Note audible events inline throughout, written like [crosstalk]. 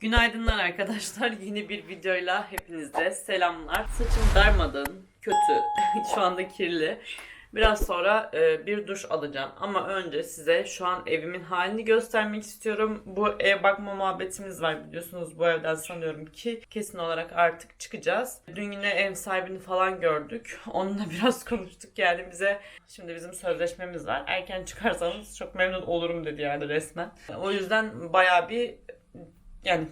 Günaydınlar arkadaşlar. [laughs] Yeni bir videoyla hepinize selamlar. Saçım darmadağın, kötü. [laughs] şu anda kirli. Biraz sonra e, bir duş alacağım. Ama önce size şu an evimin halini göstermek istiyorum. Bu ev bakma muhabbetimiz var biliyorsunuz. Bu evden sanıyorum ki kesin olarak artık çıkacağız. Dün yine ev sahibini falan gördük. Onunla [laughs] biraz konuştuk yani bize. Şimdi bizim sözleşmemiz var. Erken çıkarsanız çok memnun olurum dedi yani resmen. O yüzden bayağı bir yani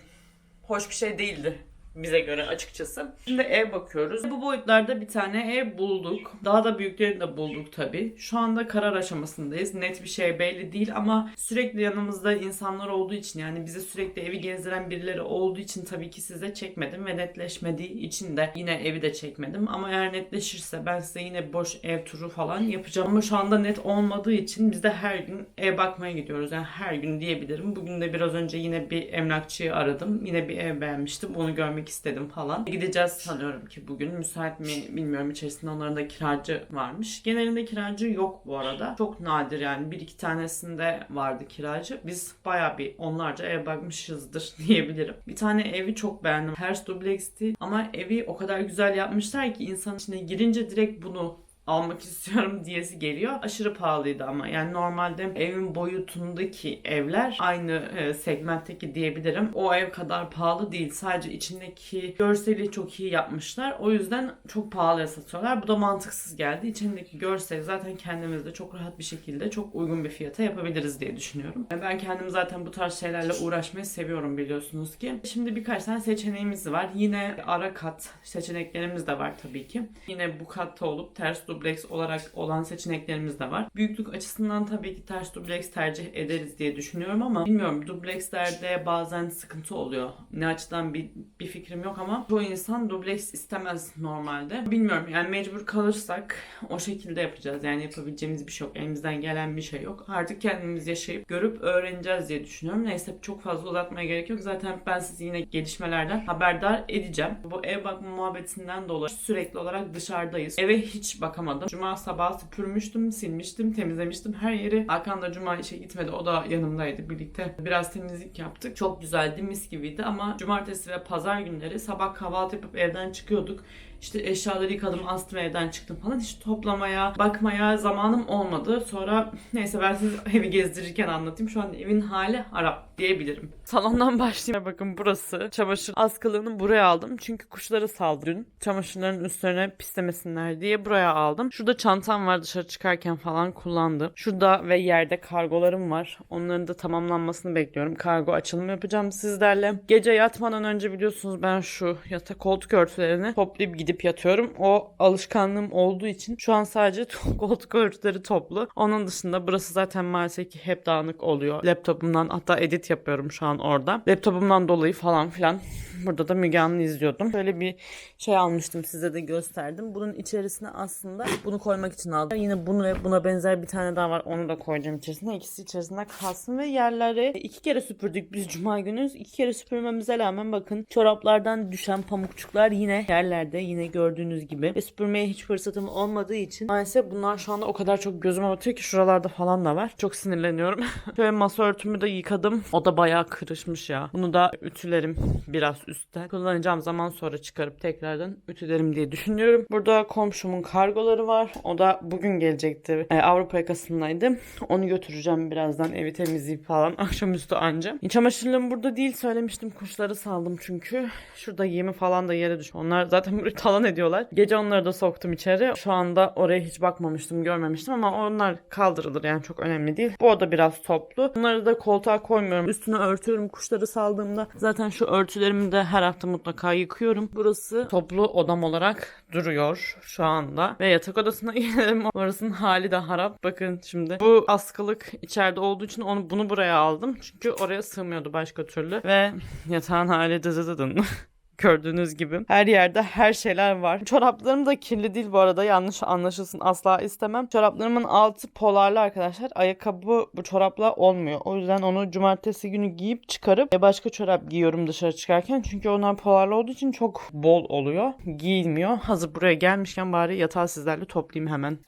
hoş bir şey değildi bize göre açıkçası. Şimdi ev bakıyoruz. Bu boyutlarda bir tane ev bulduk. Daha da büyüklerini de bulduk tabii. Şu anda karar aşamasındayız. Net bir şey belli değil ama sürekli yanımızda insanlar olduğu için yani bize sürekli evi gezdiren birileri olduğu için tabii ki size çekmedim ve netleşmediği için de yine evi de çekmedim. Ama eğer netleşirse ben size yine boş ev turu falan yapacağım. Ama şu anda net olmadığı için biz de her gün ev bakmaya gidiyoruz. Yani her gün diyebilirim. Bugün de biraz önce yine bir emlakçıyı aradım. Yine bir ev beğenmiştim. Onu görmek istedim falan. Gideceğiz sanıyorum ki bugün. Müsait mi bilmiyorum. İçerisinde onların da kiracı varmış. Genelinde kiracı yok bu arada. Çok nadir yani. Bir iki tanesinde vardı kiracı. Biz baya bir onlarca ev bakmışızdır [laughs] diyebilirim. Bir tane evi çok beğendim. Hers dublexti ama evi o kadar güzel yapmışlar ki insan içine girince direkt bunu almak [laughs] istiyorum diyesi geliyor. Aşırı pahalıydı ama yani normalde evin boyutundaki evler aynı e, segmentteki diyebilirim. O ev kadar pahalı değil. Sadece içindeki görseli çok iyi yapmışlar. O yüzden çok pahalıya satıyorlar. Bu da mantıksız geldi. İçindeki görseli zaten kendimiz de çok rahat bir şekilde çok uygun bir fiyata yapabiliriz diye düşünüyorum. Ben kendim zaten bu tarz şeylerle uğraşmayı seviyorum biliyorsunuz ki. Şimdi birkaç tane seçeneğimiz var. Yine ara kat seçeneklerimiz de var tabii ki. Yine bu katta olup ters dubleks olarak olan seçeneklerimiz de var. Büyüklük açısından tabii ki ters dubleks tercih ederiz diye düşünüyorum ama bilmiyorum dublekslerde bazen sıkıntı oluyor. Ne açıdan bir, bir fikrim yok ama çoğu insan dubleks istemez normalde. Bilmiyorum yani mecbur kalırsak o şekilde yapacağız. Yani yapabileceğimiz bir şey yok. Elimizden gelen bir şey yok. Artık kendimiz yaşayıp görüp öğreneceğiz diye düşünüyorum. Neyse çok fazla uzatmaya gerek yok. Zaten ben sizi yine gelişmelerden haberdar edeceğim. Bu ev bakma muhabbetinden dolayı sürekli olarak dışarıdayız. Eve hiç bakamadım. Cuma sabahı süpürmüştüm, silmiştim, temizlemiştim. Her yeri Hakan da Cuma işe gitmedi. O da yanımdaydı birlikte. Biraz temizlik yaptık. Çok güzeldi, mis gibiydi ama cumartesi ve pazar günleri sabah kahvaltı yapıp evden çıkıyorduk. İşte eşyaları yıkadım, astım evden çıktım falan. Hiç toplamaya, bakmaya zamanım olmadı. Sonra neyse ben size [laughs] evi gezdirirken anlatayım. Şu an evin hali harap diyebilirim. Salondan [laughs] başlayayım. Bakın burası. Çamaşır askılığını buraya aldım. Çünkü kuşları saldı dün. Çamaşırların üstlerine pislemesinler diye buraya aldım. Şurada çantam var dışarı çıkarken falan kullandım. Şurada ve yerde kargolarım var. Onların da tamamlanmasını bekliyorum. Kargo açılımı yapacağım sizlerle. Gece yatmadan önce biliyorsunuz ben şu yatak koltuk örtülerini toplayıp gidip yatıyorum. O alışkanlığım olduğu için şu an sadece [laughs] koltuk örtüleri toplu. Onun dışında burası zaten maalesef ki hep dağınık oluyor. Laptopumdan hatta edit yapıyorum şu an orada. Laptopumdan dolayı falan filan. Burada da Müge Anlı izliyordum. Böyle bir şey almıştım size de gösterdim. Bunun içerisine aslında bunu koymak için aldım. Yine bunu ve buna benzer bir tane daha var. Onu da koyacağım içerisine. İkisi içerisinde kalsın ve yerleri iki kere süpürdük biz cuma günü. İki kere süpürmemize rağmen bakın çoraplardan düşen pamukçuklar yine yerlerde yine gördüğünüz gibi. Ve süpürmeye hiç fırsatım olmadığı için maalesef bunlar şu anda o kadar çok gözüme batıyor ki şuralarda falan da var. Çok sinirleniyorum. [laughs] Şöyle masa örtümü de yıkadım. O da bayağı kırışmış ya. Bunu da ütülerim biraz üstte. Kullanacağım zaman sonra çıkarıp tekrardan ütülerim diye düşünüyorum. Burada komşumun kargoları var. O da bugün gelecekti. Ee, Avrupa yakasındaydı. Onu götüreceğim birazdan evi temizleyip falan. [laughs] Akşamüstü anca. Çamaşırlığım burada değil söylemiştim. Kuşları saldım çünkü. Şurada yemi falan da yere düşmüş. Onlar zaten burayı talan ediyorlar. Gece onları da soktum içeri. Şu anda oraya hiç bakmamıştım, görmemiştim ama onlar kaldırılır yani çok önemli değil. Bu oda biraz toplu. Bunları da koltuğa koymuyorum. Üstüne örtüyorum kuşları saldığımda. Zaten şu örtülerimi de her hafta mutlaka yıkıyorum. Burası toplu odam olarak duruyor şu anda. Ve yatak odasına [laughs] gelelim. Orasının hali de harap. Bakın şimdi. Bu askılık içeride olduğu için onu bunu buraya aldım. Çünkü oraya sığmıyordu başka türlü. Ve yatağın hali dıdıdıdın. [laughs] Gördüğünüz gibi. Her yerde her şeyler var. Çoraplarım da kirli değil bu arada. Yanlış anlaşılsın asla istemem. Çoraplarımın altı polarlı arkadaşlar. Ayakkabı bu çorapla olmuyor. O yüzden onu cumartesi günü giyip çıkarıp e, başka çorap giyiyorum dışarı çıkarken. Çünkü onlar polarlı olduğu için çok bol oluyor. Giyilmiyor. Hazır buraya gelmişken bari yatağı sizlerle toplayayım hemen.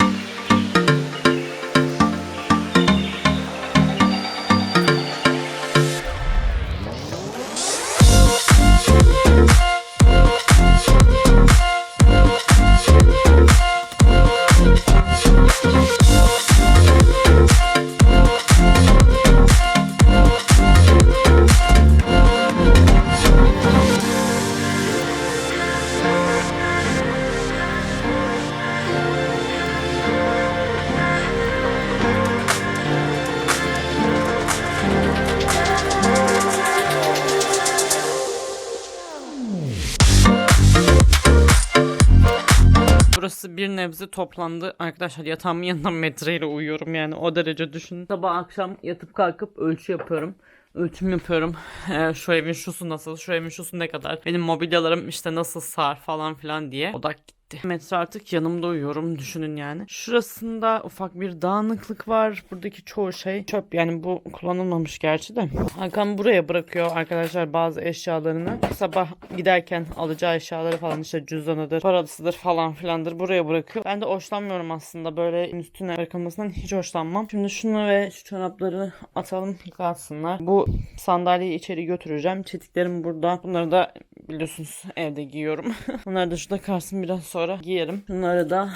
Nebze toplandı. Arkadaşlar yatağımın yanında metreyle uyuyorum yani o derece düşün. Sabah akşam yatıp kalkıp ölçü yapıyorum. Ölçüm yapıyorum. Ee, şu evin şusu nasıl, şu evin şusu ne kadar, benim mobilyalarım işte nasıl sar falan filan diye odak gitti. Metre artık yanımda uyuyorum düşünün yani. Şurasında ufak bir dağınıklık var. Buradaki çoğu şey çöp yani bu kullanılmamış gerçi de. Hakan buraya bırakıyor arkadaşlar bazı eşyalarını. Sabah giderken alacağı eşyaları falan işte cüzdanıdır, parasıdır falan filandır buraya bırakıyor. Ben de hoşlanmıyorum aslında böyle üstüne bırakılmasından hiç hoşlanmam. Şimdi şunu ve şu çorapları atalım yıkatsınlar. Bu sandalyeyi içeri götüreceğim. Çetiklerim burada. Bunları da biliyorsunuz evde giyiyorum. [laughs] Bunları da şurada kalsın biraz sonra giyerim. Bunları da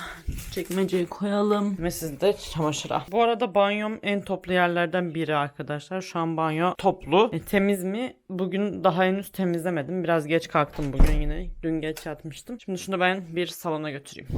çekmeceye koyalım. Ve siz de çamaşıra. Bu arada banyom en toplu yerlerden biri arkadaşlar. Şu an banyo toplu. E, temiz mi? Bugün daha henüz temizlemedim. Biraz geç kalktım bugün yine. Dün geç yatmıştım. Şimdi şunu ben bir salona götüreyim.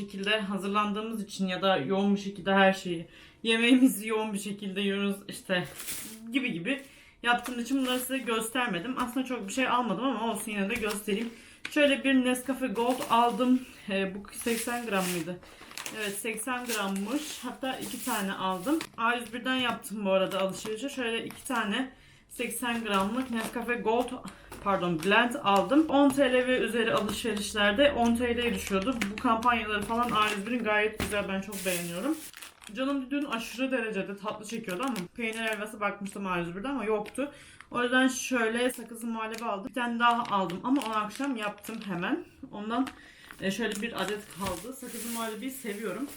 Şekilde hazırlandığımız için ya da yoğun bir şekilde her şeyi yemeğimizi yoğun bir şekilde yiyoruz işte gibi gibi yaptığım için bunları size göstermedim. Aslında çok bir şey almadım ama olsun yine de göstereyim. Şöyle bir Nescafe Gold aldım. Ee, bu 80 gram mıydı? Evet 80 grammış. Hatta iki tane aldım. A101'den yaptım bu arada alışverişi. Şöyle iki tane 80 gramlık Nescafe Gold pardon blend aldım. 10 TL ve üzeri alışverişlerde 10 TL'ye düşüyordu. Bu kampanyaları falan A101'in gayet güzel. Ben çok beğeniyorum. Canım dün aşırı derecede tatlı çekiyordu ama peynir helvası bakmıştım A101'de ama yoktu. O yüzden şöyle sakızlı muhallebi aldım. Bir tane daha aldım ama o akşam yaptım hemen. Ondan e, şöyle bir adet kaldı. Sakızlı muhallebiyi seviyorum.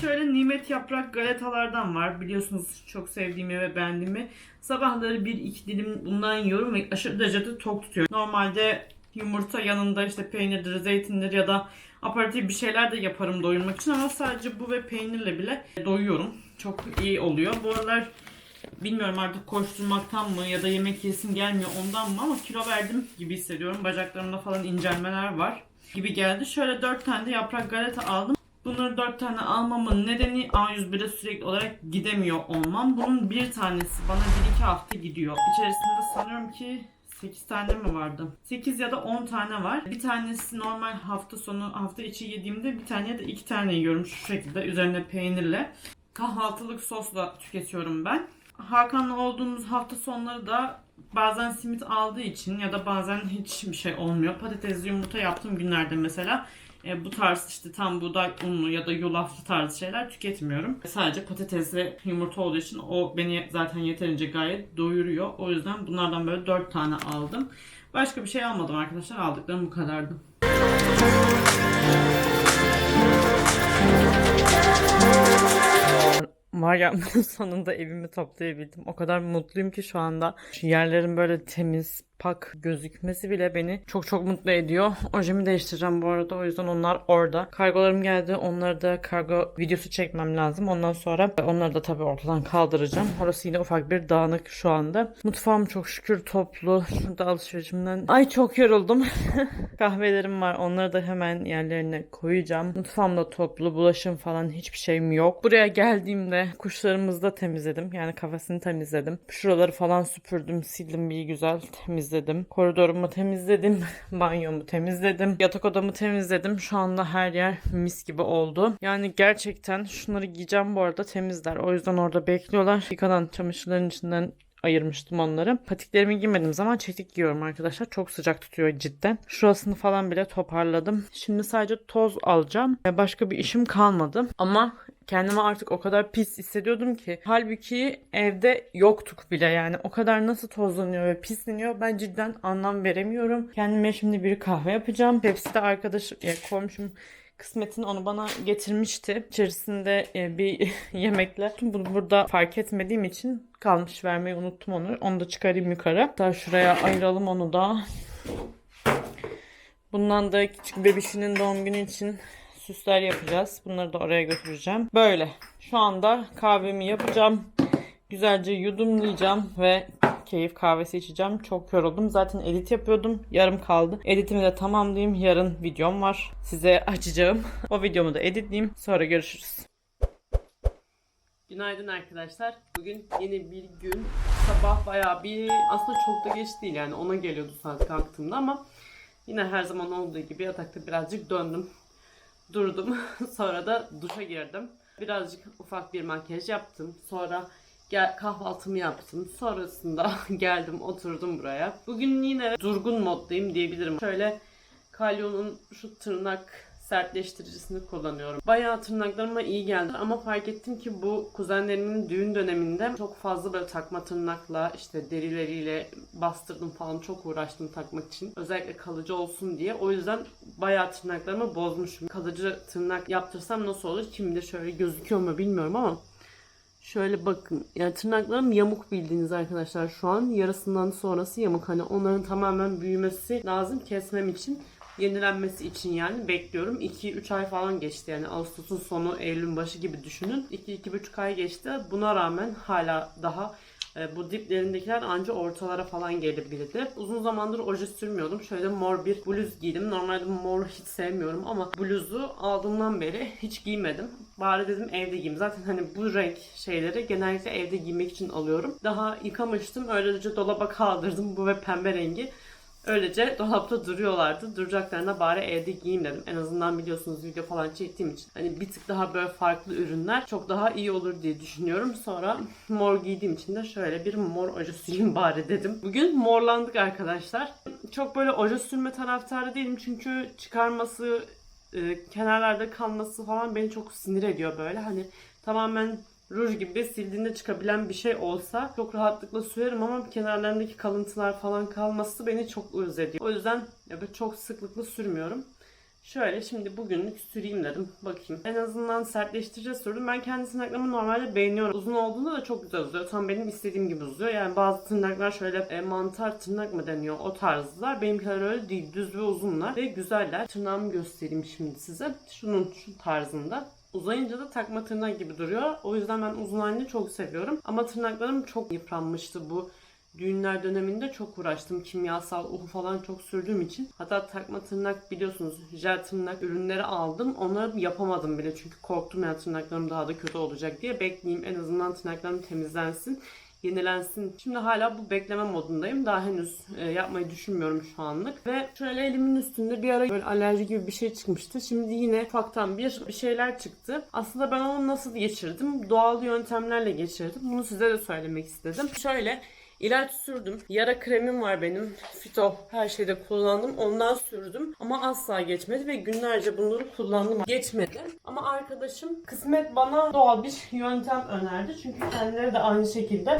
Şöyle nimet yaprak galetalardan var. Biliyorsunuz çok sevdiğimi ve beğendiğimi. Sabahları bir iki dilim bundan yiyorum ve aşırı derecede tok tutuyor. Normalde yumurta yanında işte peynirdir, zeytindir ya da aparatif bir şeyler de yaparım doyurmak için ama sadece bu ve peynirle bile doyuyorum. Çok iyi oluyor. Bu aralar bilmiyorum artık koşturmaktan mı ya da yemek yesim gelmiyor ondan mı ama kilo verdim gibi hissediyorum. Bacaklarımda falan incelmeler var gibi geldi. Şöyle 4 tane de yaprak galeta aldım. Bunları 4 tane almamın nedeni A101'e sürekli olarak gidemiyor olmam. Bunun bir tanesi bana 1-2 hafta gidiyor. İçerisinde sanıyorum ki 8 tane mi vardı? 8 ya da 10 tane var. Bir tanesi normal hafta sonu hafta içi yediğimde bir tane ya da 2 tane yiyorum şu şekilde üzerine peynirle. Kahvaltılık sosla tüketiyorum ben. Hakan'la olduğumuz hafta sonları da bazen simit aldığı için ya da bazen hiçbir şey olmuyor. Patatesli yumurta yaptığım günlerde mesela e, bu tarz işte tam buğday unlu ya da yulaflı tarzı şeyler tüketmiyorum. Sadece patates ve yumurta olduğu için o beni zaten yeterince gayet doyuruyor. O yüzden bunlardan böyle 4 tane aldım. Başka bir şey almadım arkadaşlar. Aldıklarım bu kadardı. Var ya [laughs] sonunda evimi toplayabildim. O kadar mutluyum ki şu anda. Şu yerlerin böyle temiz, pak gözükmesi bile beni çok çok mutlu ediyor. Ojemi değiştireceğim bu arada. O yüzden onlar orada. Kargolarım geldi. Onları da kargo videosu çekmem lazım. Ondan sonra onları da tabii ortadan kaldıracağım. Orası yine ufak bir dağınık şu anda. Mutfağım çok şükür toplu. Şurada alışverişimden. Ay çok yoruldum. [laughs] Kahvelerim var. Onları da hemen yerlerine koyacağım. Mutfağım da toplu. Bulaşım falan hiçbir şeyim yok. Buraya geldiğimde kuşlarımızı da temizledim. Yani kafesini temizledim. Şuraları falan süpürdüm. Sildim bir güzel temizledim. Koridorumu temizledim. [laughs] Banyomu temizledim. Yatak odamı temizledim. Şu anda her yer mis gibi oldu. Yani gerçekten şunları giyeceğim bu arada temizler. O yüzden orada bekliyorlar. Yıkanan çamaşırların içinden ayırmıştım onları. Patiklerimi giymediğim zaman çetik giyiyorum arkadaşlar. Çok sıcak tutuyor cidden. Şurasını falan bile toparladım. Şimdi sadece toz alacağım. Başka bir işim kalmadı. Ama kendimi artık o kadar pis hissediyordum ki. Halbuki evde yoktuk bile yani. O kadar nasıl tozlanıyor ve pisleniyor ben cidden anlam veremiyorum. Kendime şimdi bir kahve yapacağım. Hepsi de arkadaş, e, komşum kısmetin onu bana getirmişti. İçerisinde e, bir [laughs] yemekle. Bunu burada fark etmediğim için kalmış vermeyi unuttum onu. Onu da çıkarayım yukarı. Hatta şuraya ayıralım onu da. Bundan da küçük bebişinin doğum günü için süsler yapacağız. Bunları da oraya götüreceğim. Böyle. Şu anda kahvemi yapacağım. Güzelce yudumlayacağım ve keyif kahvesi içeceğim. Çok yoruldum. Zaten edit yapıyordum. Yarım kaldı. Editimi de tamamlayayım. Yarın videom var. Size açacağım. O videomu da editleyeyim. Sonra görüşürüz. Günaydın arkadaşlar. Bugün yeni bir gün. Sabah bayağı bir aslında çok da geç değil yani ona geliyordu saat kalktığımda ama yine her zaman olduğu gibi yatakta birazcık döndüm. Durdum. [laughs] Sonra da duşa girdim. Birazcık ufak bir makyaj yaptım. Sonra gel kahvaltımı yaptım. Sonrasında [laughs] geldim oturdum buraya. Bugün yine durgun moddayım diyebilirim. Şöyle Kalyon'un şu tırnak sertleştiricisini kullanıyorum. Bayağı tırnaklarıma iyi geldi ama fark ettim ki bu kuzenlerimin düğün döneminde çok fazla böyle takma tırnakla işte derileriyle bastırdım falan çok uğraştım takmak için. Özellikle kalıcı olsun diye. O yüzden bayağı tırnaklarımı bozmuşum. Kalıcı tırnak yaptırsam nasıl olur? Bilir şöyle gözüküyor mu bilmiyorum ama Şöyle bakın. Yani tırnaklarım yamuk bildiğiniz arkadaşlar şu an. Yarısından sonrası yamuk. Hani onların tamamen büyümesi lazım kesmem için. Yenilenmesi için yani bekliyorum. 2-3 ay falan geçti yani Ağustos'un sonu Eylül'ün başı gibi düşünün. 2-2,5 ay geçti. Buna rağmen hala daha e, bu diplerindekiler anca ortalara falan gelebilirdi. Uzun zamandır oje sürmüyordum. Şöyle mor bir bluz giydim. Normalde mor hiç sevmiyorum ama bluzu aldığımdan beri hiç giymedim. Bari dedim evde giyeyim. Zaten hani bu renk şeyleri genellikle evde giymek için alıyorum. Daha yıkamıştım. Öylece dolaba kaldırdım. Bu ve pembe rengi. Öylece dolapta duruyorlardı. Duracaklarına bari evde giyeyim dedim. En azından biliyorsunuz video falan çektiğim için. Hani bir tık daha böyle farklı ürünler çok daha iyi olur diye düşünüyorum. Sonra mor giydiğim için de şöyle bir mor oje süreyim bari dedim. Bugün morlandık arkadaşlar. Çok böyle oje sürme taraftarı değilim çünkü çıkarması e, kenarlarda kalması falan beni çok sinir ediyor böyle. Hani tamamen ruj gibi sildiğinde çıkabilen bir şey olsa çok rahatlıkla sürerim ama kenarlarındaki kalıntılar falan kalması beni çok ırz ediyor. O yüzden böyle çok sıklıkla sürmüyorum. Şöyle şimdi bugünlük süreyim dedim. Bakayım. En azından sertleştirici sürdüm. Ben kendi tırnaklarımı normalde beğeniyorum. Uzun olduğunda da çok güzel uzuyor. Tam benim istediğim gibi uzuyor. Yani bazı tırnaklar şöyle e, mantar tırnak mı deniyor o tarzlar. Benimkiler öyle değil. Düz ve uzunlar ve güzeller. Tırnağımı göstereyim şimdi size. Şunun şu tarzında. Uzayınca da takma tırnak gibi duruyor. O yüzden ben uzun halini çok seviyorum. Ama tırnaklarım çok yıpranmıştı bu düğünler döneminde çok uğraştım. Kimyasal uhu falan çok sürdüğüm için. Hatta takma tırnak biliyorsunuz jel tırnak ürünleri aldım. Onları yapamadım bile çünkü korktum ya tırnaklarım daha da kötü olacak diye. Bekleyeyim en azından tırnaklarım temizlensin yenilensin. Şimdi hala bu bekleme modundayım. Daha henüz e, yapmayı düşünmüyorum şu anlık. Ve şöyle elimin üstünde bir ara böyle alerji gibi bir şey çıkmıştı. Şimdi yine ufaktan bir, bir şeyler çıktı. Aslında ben onu nasıl geçirdim? Doğal yöntemlerle geçirdim. Bunu size de söylemek istedim. Şöyle İlaç sürdüm. Yara kremim var benim. Fito her şeyde kullandım. Ondan sürdüm. Ama asla geçmedi ve günlerce bunları kullandım. Geçmedi. Ama arkadaşım kısmet bana doğal bir yöntem önerdi. Çünkü kendileri de aynı şekilde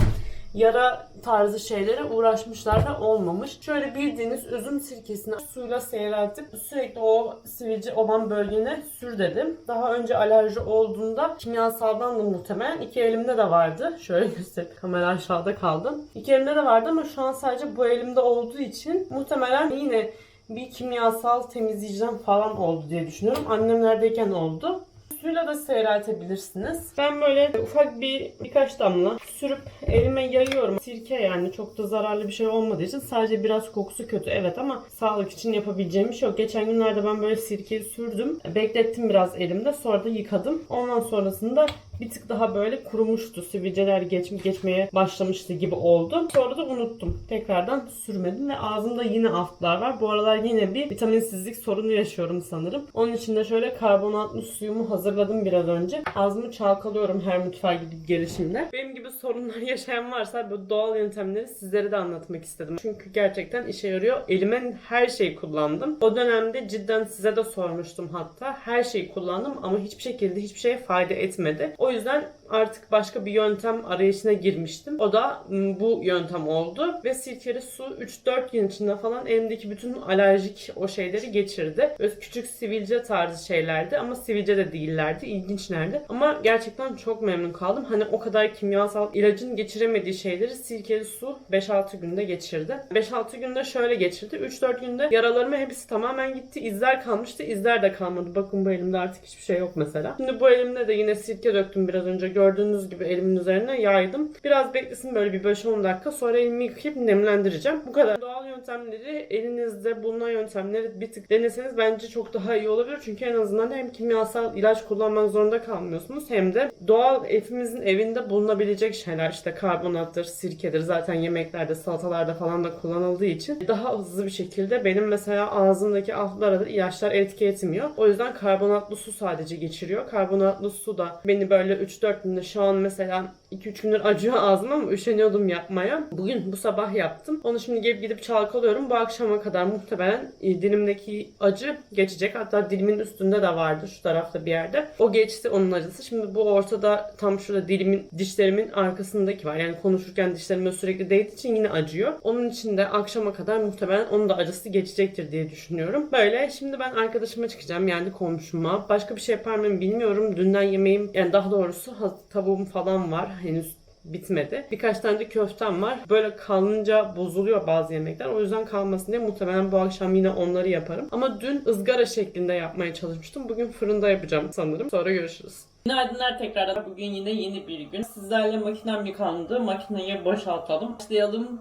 yara tarzı şeylere uğraşmışlar da olmamış. Şöyle bildiğiniz üzüm sirkesini suyla seyreltip sürekli o sivilce olan bölgene sür dedim. Daha önce alerji olduğunda kimyasaldan da muhtemelen iki elimde de vardı. Şöyle [laughs] göstereyim. Kamera aşağıda kaldı. İki elimde de vardı ama şu an sadece bu elimde olduğu için muhtemelen yine bir kimyasal temizleyeceğim falan oldu diye düşünüyorum. Annemlerdeyken oldu suyla da seyreltebilirsiniz. Ben böyle ufak bir birkaç damla sürüp elime yayıyorum. Sirke yani çok da zararlı bir şey olmadığı için sadece biraz kokusu kötü evet ama sağlık için yapabileceğim bir şey yok. Geçen günlerde ben böyle sirkeyi sürdüm. Beklettim biraz elimde sonra da yıkadım. Ondan sonrasında bir tık daha böyle kurumuştu. Sivilceler geç, geçmeye başlamıştı gibi oldu. Sonra da unuttum. Tekrardan sürmedim ve ağzımda yine aftlar var. Bu aralar yine bir vitaminsizlik sorunu yaşıyorum sanırım. Onun için de şöyle karbonatlı suyumu hazırladım biraz önce. Ağzımı çalkalıyorum her mutfağa gidip gelişimde. Benim gibi sorunlar [laughs] yaşayan varsa bu doğal yöntemleri sizlere de anlatmak istedim. Çünkü gerçekten işe yarıyor. Elime her şeyi kullandım. O dönemde cidden size de sormuştum hatta. Her şeyi kullandım ama hiçbir şekilde hiçbir şeye fayda etmedi. O yüzden artık başka bir yöntem arayışına girmiştim. O da m, bu yöntem oldu. Ve sirkeli su 3-4 gün içinde falan elimdeki bütün alerjik o şeyleri geçirdi. Böyle küçük sivilce tarzı şeylerdi ama sivilce de değillerdi. İlginçlerdi. Ama gerçekten çok memnun kaldım. Hani o kadar kimyasal ilacın geçiremediği şeyleri sirkeli su 5-6 günde geçirdi. 5-6 günde şöyle geçirdi. 3-4 günde yaralarıma hepsi tamamen gitti. İzler kalmıştı. İzler de kalmadı. Bakın bu elimde artık hiçbir şey yok mesela. Şimdi bu elimde de yine sirke döktüm biraz önce gördüğünüz gibi elimin üzerine yaydım. Biraz beklesin böyle bir 5-10 dakika sonra elimi yıkayıp nemlendireceğim. Bu kadar. Doğal yöntemleri elinizde bulunan yöntemleri bir tık deneseniz bence çok daha iyi olabilir. Çünkü en azından hem kimyasal ilaç kullanmak zorunda kalmıyorsunuz hem de doğal hepimizin evinde bulunabilecek şeyler işte karbonattır, sirkedir zaten yemeklerde, salatalarda falan da kullanıldığı için daha hızlı bir şekilde benim mesela ağzımdaki altlara da ilaçlar etki etmiyor. O yüzden karbonatlı su sadece geçiriyor. Karbonatlı su da beni böyle 3-4 günde şu an mesela 2-3 gündür acıyor ağzım ama üşeniyordum yapmaya. Bugün bu sabah yaptım. Onu şimdi gelip gidip çalkalıyorum. Bu akşama kadar muhtemelen e, dilimdeki acı geçecek. Hatta dilimin üstünde de vardı şu tarafta bir yerde. O geçti onun acısı. Şimdi bu ortada tam şurada dilimin dişlerimin arkasındaki var. Yani konuşurken dişlerime sürekli değdiği için yine acıyor. Onun için de akşama kadar muhtemelen onun da acısı geçecektir diye düşünüyorum. Böyle şimdi ben arkadaşıma çıkacağım yani komşuma. Başka bir şey yapar mıyım bilmiyorum. Dünden yemeğim yani daha doğrusu tavuğum falan var. Henüz bitmedi. Birkaç tane de köftem var. Böyle kalınca bozuluyor bazı yemekler. O yüzden kalmasın diye muhtemelen bu akşam yine onları yaparım. Ama dün ızgara şeklinde yapmaya çalışmıştım. Bugün fırında yapacağım sanırım. Sonra görüşürüz. Günaydınlar tekrardan. Bugün yine yeni bir gün. Sizlerle makinem yıkandı. Makineyi boşaltalım. Başlayalım.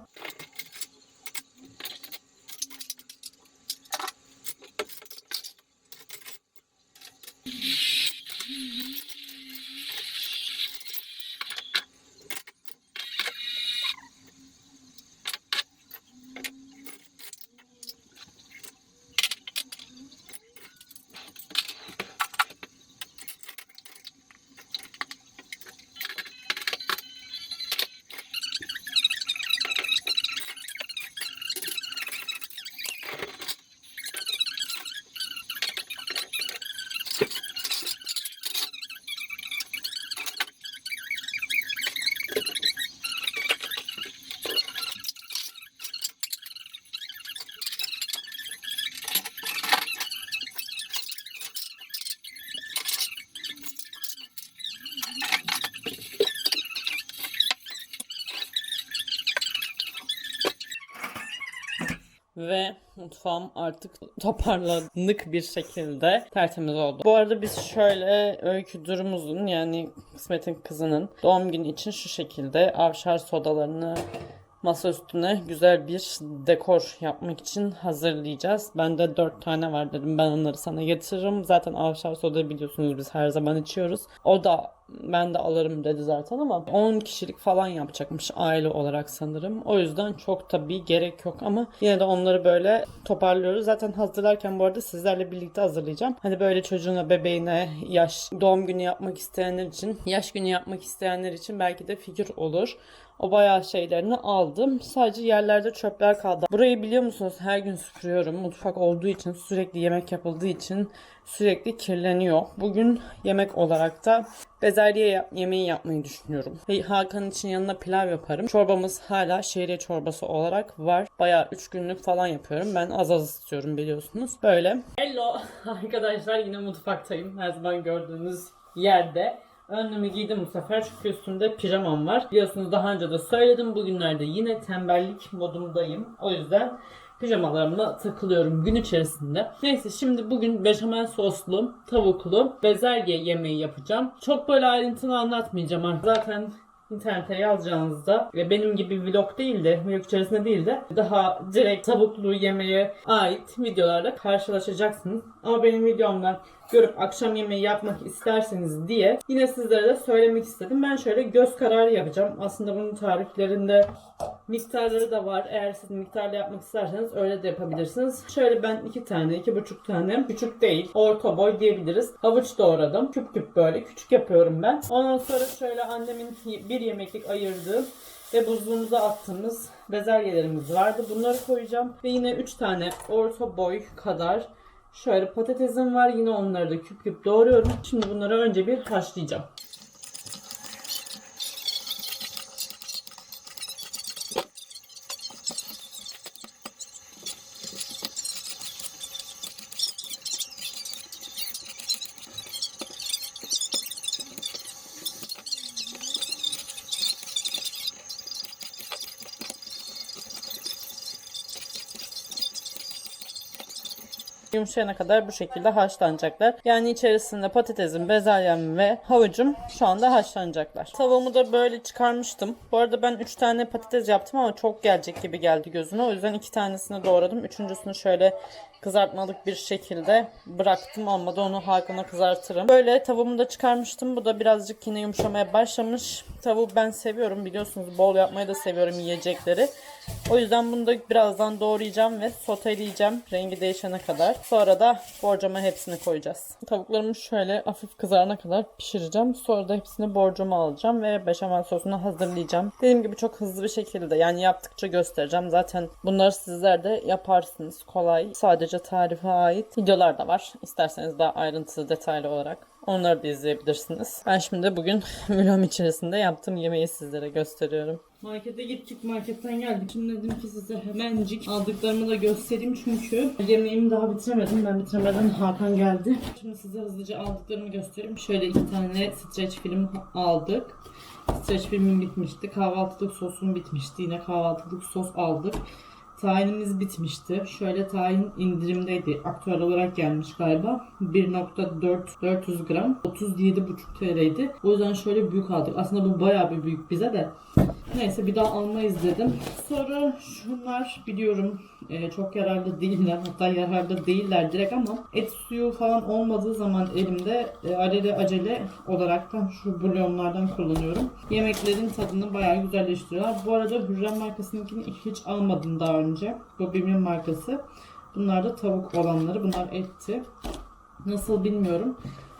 Ve mutfağım artık toparlanık bir şekilde tertemiz oldu. Bu arada biz şöyle öykü durumumuzun yani kısmetin kızının doğum günü için şu şekilde avşar sodalarını masa üstüne güzel bir dekor yapmak için hazırlayacağız. Bende 4 tane var dedim. Ben onları sana getiririm. Zaten avşar soda biliyorsunuz biz her zaman içiyoruz. O da ben de alırım dedi zaten ama 10 kişilik falan yapacakmış aile olarak sanırım. O yüzden çok tabii gerek yok ama yine de onları böyle toparlıyoruz. Zaten hazırlarken bu arada sizlerle birlikte hazırlayacağım. Hani böyle çocuğuna, bebeğine yaş doğum günü yapmak isteyenler için, yaş günü yapmak isteyenler için belki de fikir olur. O bayağı şeylerini aldım. Sadece yerlerde çöpler kaldı. Burayı biliyor musunuz? Her gün süpürüyorum. Mutfak olduğu için, sürekli yemek yapıldığı için sürekli kirleniyor. Bugün yemek olarak da bezelye yap- yemeği yapmayı düşünüyorum. Ve Hakan için yanına pilav yaparım. Çorbamız hala şehriye çorbası olarak var. Bayağı 3 günlük falan yapıyorum. Ben az az istiyorum biliyorsunuz. Böyle. Hello [laughs] arkadaşlar yine mutfaktayım. Her zaman gördüğünüz yerde. Önlüğümü giydim bu sefer çünkü üstümde pijamam var. Biliyorsunuz daha önce de söyledim. Bugünlerde yine tembellik modumdayım. O yüzden pijamalarımla takılıyorum gün içerisinde. Neyse şimdi bugün beşamel soslu, tavuklu bezelye yemeği yapacağım. Çok böyle ayrıntılı anlatmayacağım artık. Zaten internete yazacağınızda ve benim gibi vlog değil de vlog içerisinde değil de daha direkt tavuklu yemeğe ait videolarla karşılaşacaksınız. Ama benim videomdan görüp akşam yemeği yapmak isterseniz diye yine sizlere de söylemek istedim. Ben şöyle göz kararı yapacağım. Aslında bunun tariflerinde miktarları da var. Eğer siz miktarla yapmak isterseniz öyle de yapabilirsiniz. Şöyle ben iki tane, iki buçuk tane küçük değil orta boy diyebiliriz. Havuç doğradım. Küp küp böyle küçük yapıyorum ben. Ondan sonra şöyle annemin bir yemeklik ayırdığı ve buzluğumuza attığımız bezelyelerimiz vardı. Bunları koyacağım. Ve yine 3 tane orta boy kadar şöyle patatesim var. Yine onları da küp küp doğruyorum. Şimdi bunları önce bir haşlayacağım. Yumuşayana kadar bu şekilde haşlanacaklar. Yani içerisinde patatesim, bezelyem ve havucum şu anda haşlanacaklar. Tavuğumu da böyle çıkarmıştım. Bu arada ben 3 tane patates yaptım ama çok gelecek gibi geldi gözüne. O yüzden 2 tanesini doğradım. Üçüncüsünü şöyle kızartmalık bir şekilde bıraktım. Olmadı onu Hakan'a kızartırım. Böyle tavuğumu da çıkarmıştım. Bu da birazcık yine yumuşamaya başlamış. Tavuğu ben seviyorum. Biliyorsunuz bol yapmayı da seviyorum yiyecekleri. O yüzden bunu da birazdan doğrayacağım ve soteleyeceğim rengi değişene kadar. Sonra da borcama hepsini koyacağız. Tavuklarımı şöyle hafif kızarana kadar pişireceğim. Sonra da hepsini borcama alacağım ve beşamel sosunu hazırlayacağım. Dediğim gibi çok hızlı bir şekilde yani yaptıkça göstereceğim. Zaten bunları sizler de yaparsınız. Kolay. Sadece tarife ait videolar da var. İsterseniz daha ayrıntılı detaylı olarak Onları da izleyebilirsiniz. Ben şimdi bugün [laughs] vlogum içerisinde yaptığım yemeği sizlere gösteriyorum. Markete gittik marketten geldik. Şimdi dedim ki size hemencik aldıklarımı da göstereyim çünkü yemeğimi daha bitiremedim. Ben bitiremeden Hakan geldi. Şimdi size hızlıca aldıklarımı göstereyim. Şöyle iki tane streç film aldık. Streç filmim bitmişti. Kahvaltılık sosum bitmişti. Yine kahvaltılık sos aldık. Tayinimiz bitmişti. Şöyle tayin indirimdeydi. Aktüel olarak gelmiş galiba. 1.4 400 gram. 37,5 TL'ydi. O yüzden şöyle büyük aldık. Aslında bu bayağı bir büyük bize de. Neyse bir daha almayız dedim. Sonra şunlar biliyorum e, çok yararlı değiller. Hatta yararlı değiller direkt ama et suyu falan olmadığı zaman elimde e, alele acele olaraktan şu bulyonlardan kullanıyorum. Yemeklerin tadını bayağı güzelleştiriyorlar. Bu arada Hürrem markasınkini hiç almadım daha önce. Bu Bim'in markası. Bunlar da tavuk olanları. Bunlar etti. Nasıl bilmiyorum.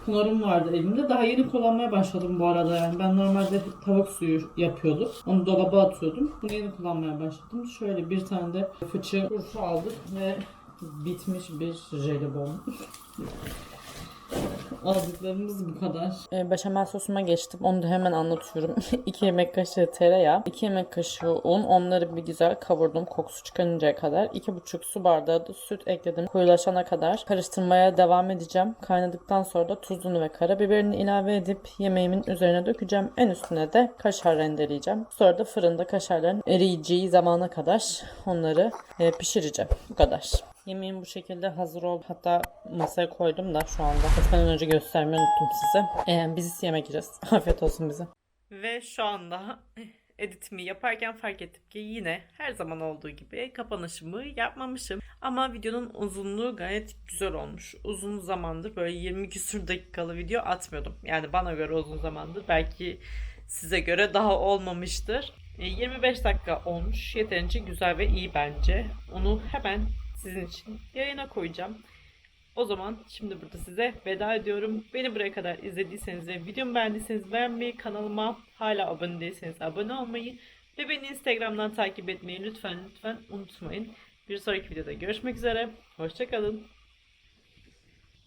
Pınar'ım vardı elimde. Daha yeni kullanmaya başladım bu arada yani. Ben normalde tavuk suyu yapıyordum. Onu dolaba atıyordum. Bunu yeni kullanmaya başladım. Şöyle bir tane de fıçı turşu aldık ve bitmiş bir jelibon. [laughs] [laughs] aldıklarımız bu kadar. Ee, beşamel sosuma geçtim. Onu da hemen anlatıyorum. [laughs] 2 yemek kaşığı tereyağı, 2 yemek kaşığı un. Onları bir güzel kavurdum kokusu çıkarıncaya kadar. 2,5 su bardağı da süt ekledim. Koyulaşana kadar karıştırmaya devam edeceğim. Kaynadıktan sonra da tuzunu ve karabiberini ilave edip yemeğimin üzerine dökeceğim. En üstüne de kaşar rendeleyeceğim. Sonra da fırında kaşarların eriyeceği zamana kadar onları e, pişireceğim. Bu kadar. Yemeğim bu şekilde hazır oldu. Hatta masaya koydum da şu anda. Kesmeden önce göstermeyi unuttum size. Ee, biz yemek yiyeceğiz. [laughs] Afiyet olsun bize. Ve şu anda [laughs] editimi yaparken fark ettim ki yine her zaman olduğu gibi kapanışımı yapmamışım. Ama videonun uzunluğu gayet güzel olmuş. Uzun zamandır böyle 20 küsur dakikalı video atmıyordum. Yani bana göre uzun zamandır. Belki size göre daha olmamıştır. E, 25 dakika olmuş. Yeterince güzel ve iyi bence. Onu hemen sizin için yayına koyacağım. O zaman şimdi burada size veda ediyorum. Beni buraya kadar izlediyseniz ve videomu beğendiyseniz beğenmeyi, kanalıma hala abone değilseniz abone olmayı ve beni Instagram'dan takip etmeyi lütfen lütfen unutmayın. Bir sonraki videoda görüşmek üzere. Hoşçakalın.